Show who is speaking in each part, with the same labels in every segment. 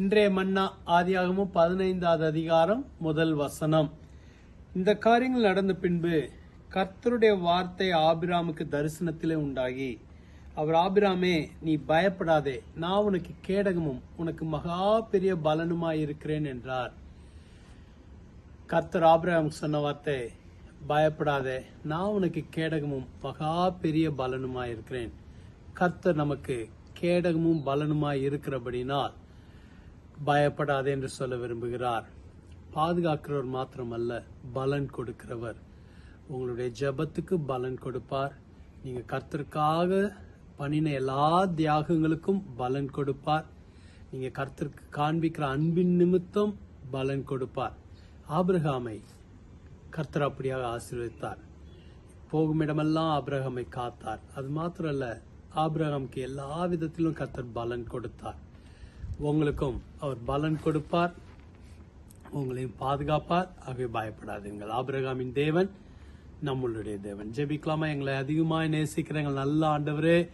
Speaker 1: இன்றைய மன்னா ஆதியாகமும் பதினைந்தாவது அதிகாரம் முதல் வசனம். இந்த காரியங்கள் நடந்த பின்பு கர்த்தருடைய வார்த்தை ஆபிராமுக்கு தரிசனத்திலே உண்டாகி அவர் ஆபிராமே நீ பயப்படாதே. நான் உனக்கு கேடகமும் உனக்கு மகா பெரிய பலனுமாய் இருக்கிறேன் என்றார். கர்த்தர் ஆபிராமுக்கு சொன்ன வார்த்தை பயப்படாதே. நான் உனக்கு கேடகமும் மகா பெரிய பலனுமாய் இருக்கிறேன் கர்த்தர் நமக்கு கேடகமும் பலனுமாய் இருக்கிறபடினால் பயப்படாதே என்று சொல்ல விரும்புகிறார். பாதுகாக்கிறவர் மாத்திரமல்ல பலன் கொடுக்கிறவர். உங்களுடைய ஜெபத்துக்கு பலன் கொடுப்பார். நீங்க கர்த்தருக்காக பண்ணின எல்லா தியாகங்களுக்கும் பலன் கொடுப்பார். நீங்க கர்த்தருக்கு காண்பிக்கிற அன்பின் நிமித்தம் பலன் கொடுப்பார். ஆபிரகாமை கர்த்தர் அப்படியாக ஆசீர்வதித்தார். போகும் இடமெல்லாம் ஆபிரகாமை காத்தார். அது மாத்திரம் அல்ல ஆபிரகாமுக்கு எல்லா விதத்திலும் கர்த்தர் பலன் கொடுத்தார். உங்களுக்கும் அவர் பலன் கொடுப்பார். உங்களையும் பாதுகாப்பார். ஆகவே பயப்படாதீங்கள் ஆபிரகாமின் தேவன் நம்மளுடைய தேவன். ஜெபிக்கலாமா? எங்களை அதிகமாக நேசிக்கிறவங்க நல்ல ஆண்டவரே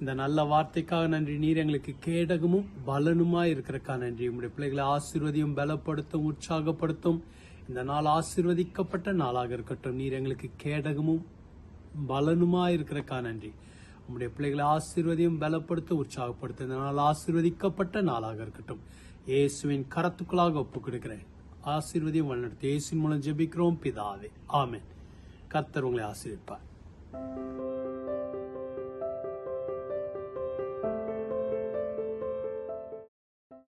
Speaker 1: இந்த நல்ல வார்த்தைக்காக நன்றி. நீர் எங்களுக்கு கேடகமும் பலனுமாய் இருக்கிறக்கா நன்றி. உங்களுடைய பிள்ளைகளை ஆசீர்வதியும் பலப்படுத்தும் உற்சாகப்படுத்தும். இந்த நாள் ஆசீர்வதிக்கப்பட்ட நாளாக இருக்கட்டும். நீர் எங்களுக்கு கேடகமும் பலனுமாய் இருக்கிறக்கா நன்றி. உம்முடைய பிள்ளைகளை ஆசீர்வதியும் பலப்படுத்த உற்சாகப்படுத்த. இந்த நாள் ஆசீர்வதிக்கப்பட்ட நாளாக இருக்கட்டும். இயேசுவின் கரத்துக்குள்ளாக ஒப்புக் கொடுக்கிறேன் ஆசீர்வதியும் வழிநடத்தி இயேசுவின் மூலம் ஜெபிக்கிறோம் பிதாவே. ஆமேன். கர்த்தர் உங்களை ஆசீர்விப்பார்.